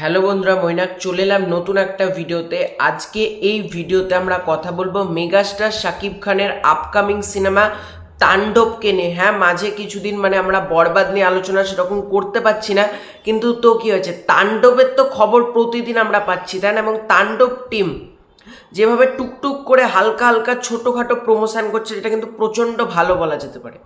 Hello বন্ধুরা, মৈনাক, চলে এলাম নতুন একটা ভিডিওতে। আজকে এই ভিডিওতে আমরা কথা বলব মেগাস্টার শাকিব খানের আপকামিং সিনেমা তাণ্ডবকে নিয়ে। হ্যাঁ মাঝে কিছুদিন মানে আমরা বরবাদ নিয়ে আলোচনা সেরকম করতে পারছি না, কিন্তু তো কি হয়েছে? তাণ্ডবের তো খবর প্রতিদিন আমরা পাচ্ছি, তাই না? এবং তাণ্ডব টিম যেভাবে টুকটুক করে হালকা হালকা ছোটোখাটো প্রমোশন করছে যেটা কিন্তু প্রচণ্ড ভালো বলা যেতে পারে।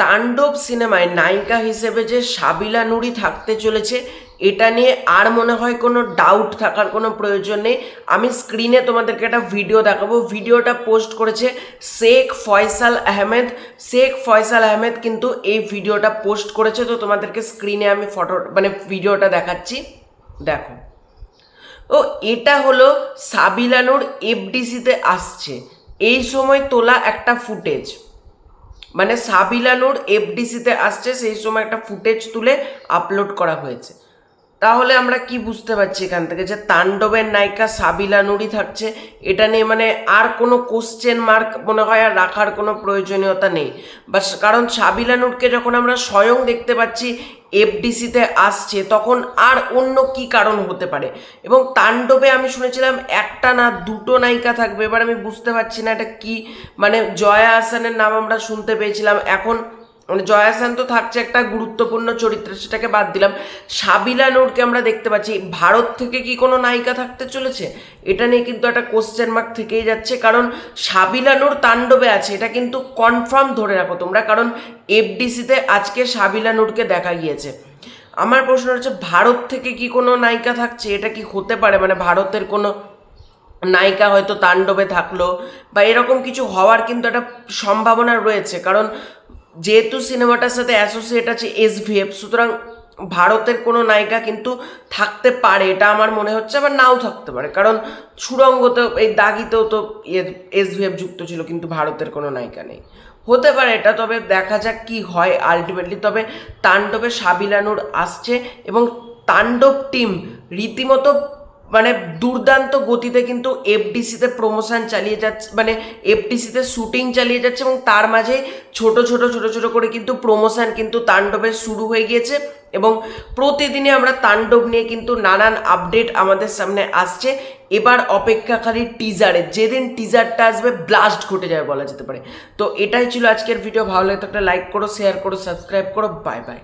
তাণ্ডব সিনেমায় নায়িকা হিসেবে যে সাবিলা নুরি থাকতে চলেছে এটা নিয়ে আর মনে হয় কোনো ডাউট থাকার কোনো প্রয়োজন নেই। আমি স্ক্রিনে তোমাদেরকে একটা ভিডিও দেখাবো। ভিডিওটা পোস্ট করেছে শেখ ফয়সাল আহমেদ। শেখ ফয়সাল আহমেদ কিন্তু এই ভিডিওটা পোস্ট করেছে। তো তোমাদেরকে স্ক্রিনে আমি ফটো মানে ভিডিওটা দেখাচ্ছি। দেখো। ও, এটা হলো সাবিলানুর এফডিসিতে আসছে। এই সময় তোলা একটা ফুটেজ। মানে সাবিলানুর এফডিসিতে আসছে, সেই সময় একটা ফুটেজ তুলে আপলোড করা হয়েছে। তাহলে আমরা কি বুঝতে পারছি এখান থেকে? যে তাণ্ডবের নায়িকা সাবিলানুরই থাকছে, এটা নিয়ে মানে আর কোনো কোশ্চেন মার্ক মনে হয় আর রাখার কোনো প্রয়োজনীয়তা নেই। বা কারণ সাবিলানুরকে যখন আমরা স্বয়ং দেখতে পাচ্ছি এফডিসিতে আসছে, তখন আর অন্য কি কারণ হতে পারে? এবং তাণ্ডবে আমি শুনেছিলাম একটা না দুটো নায়িকা থাকবে, এবার আমি বুঝতে পারছি না এটা কি। মানে জয়া হাসানের নাম আমরা শুনতে পেয়েছিলাম, এখন মানে জয়া হাসান তো থাকছে একটা গুরুত্বপূর্ণ চরিত্র, সেটাকে বাদ দিলাম। সাবিলা নূরকে আমরা দেখতে পাচ্ছি। ভারত থেকে কি কোনো নায়িকা থাকতে চলেছে? এটা নিয়ে কিন্তু একটা কোশ্চেন মার্ক থেকেই যাচ্ছে, কারণ সাবিলা নূর তাণ্ডবে আছে। এটা কিন্তু কনফার্ম ধরে রাখো তোমরা, কারণ এফডিসিতে আজকে সাবিলা নূরকে দেখা গিয়েছে। আমার প্রশ্ন হচ্ছে, ভারত থেকে কি কোনো নায়িকা থাকছে? এটা কি হতে পারে? মানে ভারতের কোনো নায়িকা হয়তো তাণ্ডবে থাকল, বা এরকম কিছু হওয়ার কিন্তু একটা সম্ভাবনা রয়েছে। কারণ যেহেতু সিনেমাটার সাথে অ্যাসোসিয়েট আছে এসভিএফ সুতরাং ভারতের কোনো নায়িকা কিন্তু থাকতে পারে, এটা আমার মনে হচ্ছে, আবার নাও থাকতে পারে। কারণ সুরঙ্গতেও এই দাগিতেও তো এসভিএফ যুক্ত ছিল, কিন্তু ভারতের কোনো নায়িকা নেই। হতে পারে এটা, তবে দেখা যাক কি হয় আলটিমেটলি তবে তাণ্ডবে সাবিলানুর আসছে এবং তাণ্ডব টিম রীতিমতো মানে দুর্দান্ত গতিতে কিন্তু এফডিসিতে প্রমোশন চালিয়ে যাচ্ছে মানে এফডিসিতে শুটিং চালিয়ে যাচ্ছে এবং তার মাঝে ছোট ছোট ছোট ছোট করে কিন্তু প্রমোশন কিন্তু তাণ্ডবের শুরু হয়ে গিয়েছে এবং প্রতিদিনই আমরা তাণ্ডব নিয়ে কিন্তু নানান আপডেট আমাদের সামনে আসছে। এবার অপেক্ষা খালি টিজারে যেদিন টিজারটা আসবে ব্লাস্ট ঘটে যাবে বলা যেতে পারে। তো এটাই ছিল আজকের ভিডিও ভালো লাগতো একটা লাইক করো শেয়ার করো সাবস্ক্রাইব করো বাই বাই